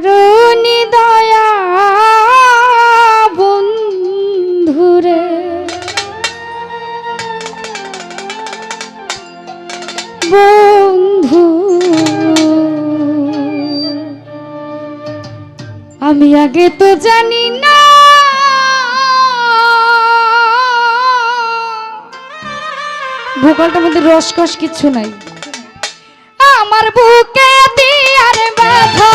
করুণি দয়া বন্ধুরে। বন্ধু, আমি আগে তো জানি না। ভোকালটার মধ্যে রসকস কিছু নাই। আমার বুকে দিয়ার ব্যথা।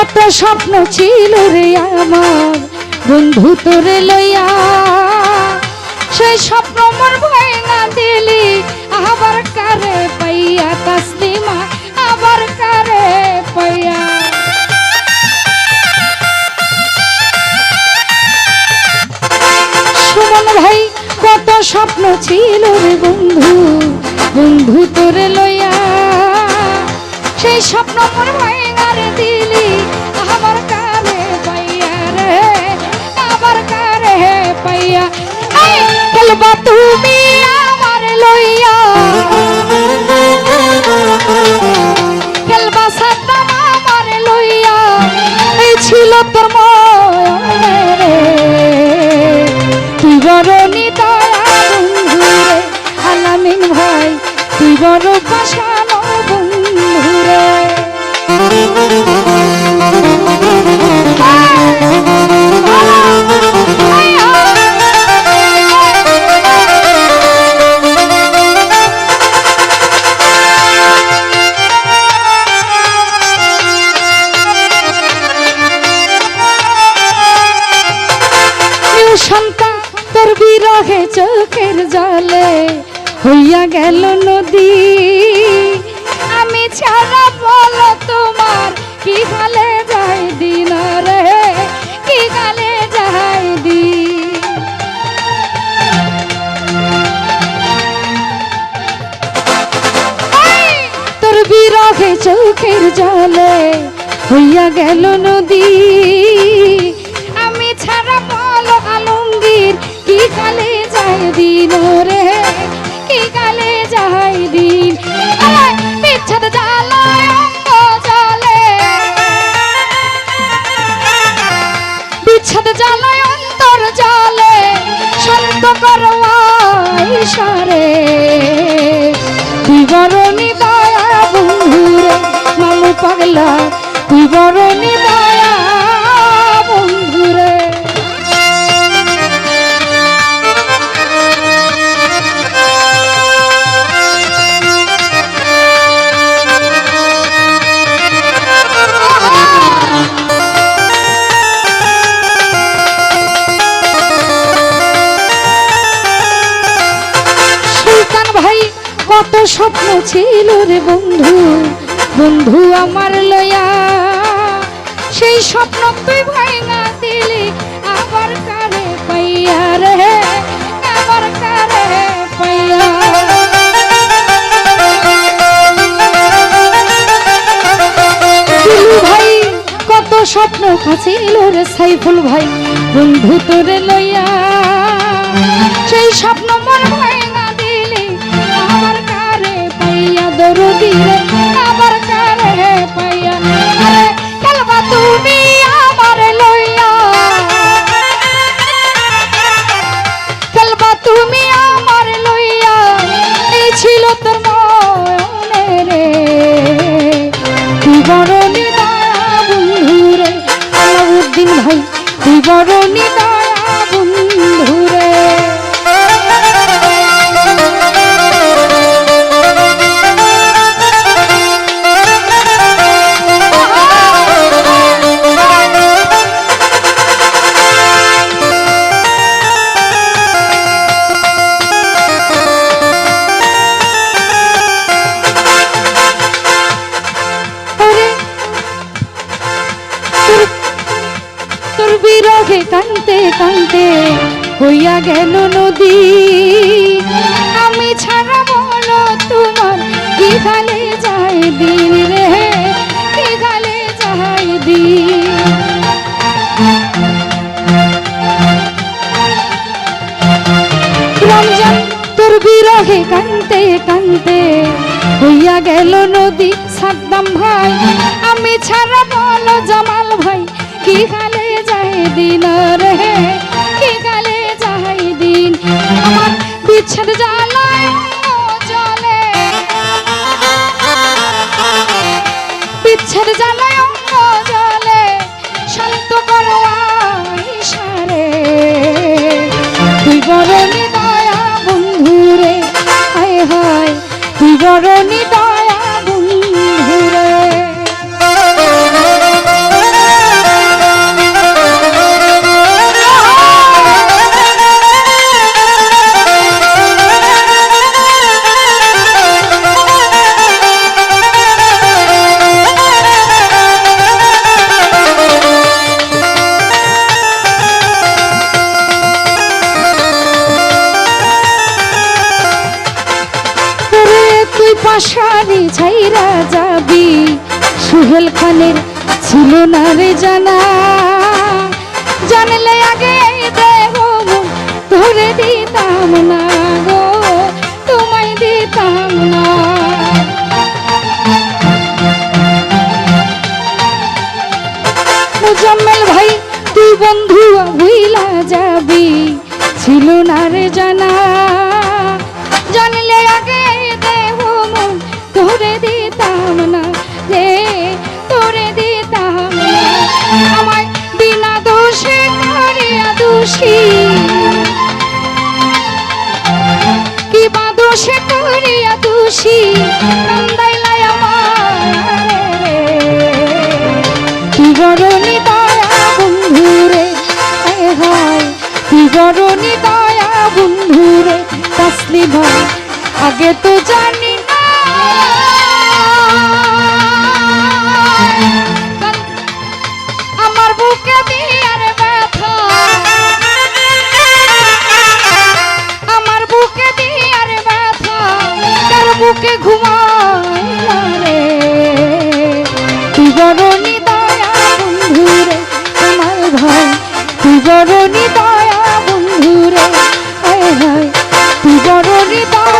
কত স্বপ্ন ছিল রে আমার। বন্ধু তোরে লইয়া সেই স্বপ্ন মোর ভয় না দিলি। আবার কারে পাইয়া তাসলিমা? আবার কারে পাইয়া? সুমন ভাই, কত স্বপ্ন ছিল রে বন্ধু। বন্ধু তোরে লইয়া সেই স্বপ্ন মোর ভাঙারে দিলি খেলবা তুমি আমার লইয়া খেলবা, সাদ্দাম আমার লইয়া। এই ছিল তোর মনে তুই বড় নিদয়া বন্ধু রে, আলামিন ভাই, তুই বড় বিরহে চোখের জলে হইয়া গেল নদী। আমি ছাড়া বলো তোমার কি গালে যাই দিন রে? কি গালে যাই এই, তোর বিরহে চোখের জলে হইয়া গেল নদী। আমি ছাড়া বলো আলমগীর কি যাই দিন রে, কি কালে যাই দিন? বিচ্ছেদ জ্বালায় অঙ্গ জলে। বিচ্ছেদ জ্বালায় অন্তর জলে, শান্ত করওয়াই সারে তুই বরণি দয়া বন্ধুরে মামু পাগলা তুই বরণি দয়া স্বপ্ন ছিল রে বন্ধু। বন্ধু আমার লয়া, সেই স্বপ্ন তুই ভাঙা দিলি, আবার কারে পাইয়া রে? আবার কারে পাইয়া? ভাই, কত স্বপ্ন খাছিল রে সাইফুল ভাই। বন্ধু তোরে লইয়া সেই স্বপ্ন গেল নদী? আমি ছাড়া বলো তোমার কি গালে যায় দিন রে কি গালে যায় দিন। রমজান তোর বিরহে কান্তে কান্তে হইয়া গেল নদী, সাদ্দাম ভাই। আমি ছাড়া বলো জামাল ভাই কি গালে যায় দিন রে। বিচ্ছেদ জ্বালায় সুহেল খানের ছিল না রে জানা। জানলে আগে দেব ধরে দিতাম না গো, তোমায় দিতাম না। মুজাম্মেল ভাই, তুই বন্ধু ভুইলা যাবি, ছিল না রে জানা। জানলে আগে দেব মন তোরে দোষী কি বা দোষে করিয়া দোষী? কান্দাইলাই আমার। কি গরণী দয়া বন্ধুরে? হয়, কি গরণী দয়া বন্ধুরে? তসলিমা আগে তো জানি না। করিবা